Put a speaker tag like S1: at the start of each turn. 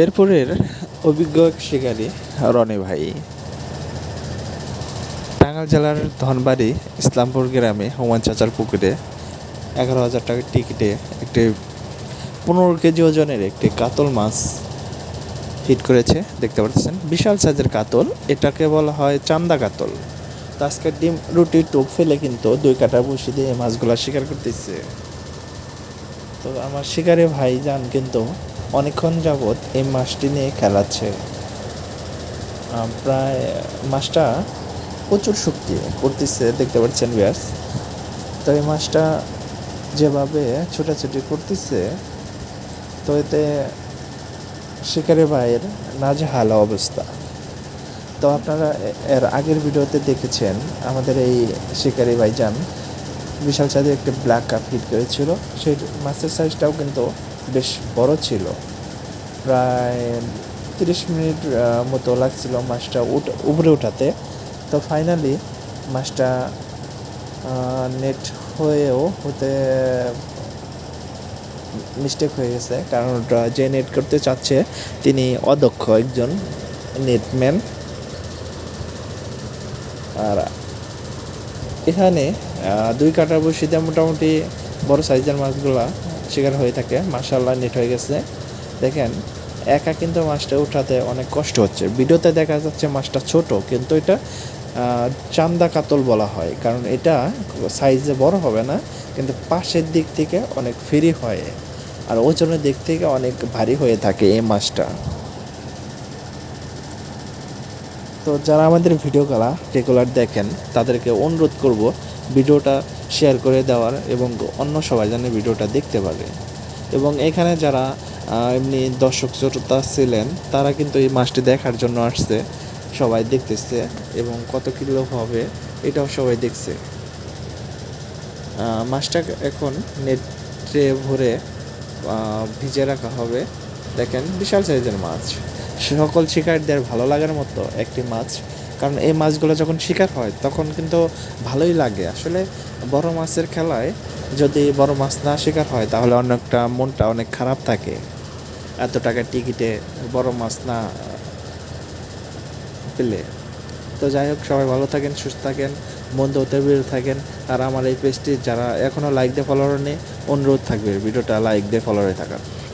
S1: শেরপুরের অভিজ্ঞ এক শিকারী, রনি ভাই। টাঙ্গাইল জেলার ধনবাড়ি ইসলামপুর গ্রামে হুমান চাচার পুকুরে এগারো হাজার টাকার টিকিটে একটি পনেরো কেজি ওজনের একটি কাতল মাছ হিট করেছে, দেখতে পাচ্ছেন। বিশাল সাইজের কাতল, এটাকে বলা হয় চান্দা কাতল। তো আজকের ডিম রুটি, টোপ ফেলে কিন্তু দুই কাটা বসি দিয়ে মাছগুলো শিকার করতেছে। তো আমার শিকারে ভাই যান কিন্তু অনেকক্ষণ যাবৎ এই মাছটি নিয়ে খেলাচ্ছে। প্রায় মাছটা প্রচুর শক্তি করতেছে, দেখতে পাচ্ছেন বিয়ার্স তো এই মাছটা যেভাবে ছোটাছুটি করতেছে, তো এতে শিকারে ভাইয়ের নাজেহাল অবস্থা। তো আপনারা এর আগের ভিডিওতে দেখেছেন আমাদের এই শিকারি ভাইজান, বিশাল সাইজের একটি ব্ল্যাক কাপ হিট করেছিল। সেই মাছের সাইজটাও কিন্তু বেশ বড় ছিল। প্রায় তিরিশ মিনিট মতো লাগছিল মাছটা উপরে উঠাতে। তো ফাইনালি মাছটা নেট হয়েও হতে মিস্টেক হয়ে গেছে। কারণ ওটা যে নেট করতে চাচ্ছে, তিনি অদক্ষ একজন নেটম্যান আর এখানে দুই কাটা বসিতে মোটামুটি বড় সাইজের মাছগুলা শিকার হয়ে থাকে মার্শাল্লাহ নেট হয়ে গেছে। দেখেন, একা কিন্তু মাছটা উঠাতে অনেক কষ্ট হচ্ছে। ভিডিওতে দেখা যাচ্ছে মাছটা ছোট, কিন্তু এটা চান্দা কাতল বলা হয়। কারণ এটা সাইজে বড় হবে না, কিন্তু পাশের দিক থেকে অনেক ফ্রি হয়। আর ওজনের দিক থেকে অনেক ভারী হয়ে থাকে এই মাছটা। তো যারা আমাদের ভিডিওগুলা রেগুলার দেখেন, তাদেরকে অনুরোধ করব, ভিডিওটা শেয়ার করে দেওয়ার এবং অন্য সবাই যেন ভিডিওটা দেখতে পারে। এবং এখানে যারা এমনি দর্শক শ্রোতা ছিলেন, তারা কিন্তু এই মাছটি দেখার জন্য আসছে। সবাই দেখতেছে এবং কত কিলো হবে, এটাও সবাই দেখছে। মাছটা এখন নেটে ভরে ভিজে রাখা হবে। দেখেন, বিশাল সাইজের মাছ। সকল শিকারীদের ভালো লাগার মতো একটি মাছ কারণ এই মাছগুলো যখন শিকার হয়, তখন কিন্তু ভালোই লাগে। আসলে বড় মাছের খেলায় যদি বড় মাছ না শিকার হয়, তাহলে অনেকটা মনটা অনেক খারাপ থাকে। এত টাকার টিকিটে বড় মাছ না পেলে। তো যাই হোক, সবাই ভালো থাকেন, সুস্থ থাকেন বন্ধু হতে বিরত থাকেন। আর আমার এই পেজটি যারা এখনও লাইক দিয়ে ফলোয়ার নেই অনুরোধ থাকবে ভিডিওটা লাইক দিয়ে ফলোয়ারে থাকার।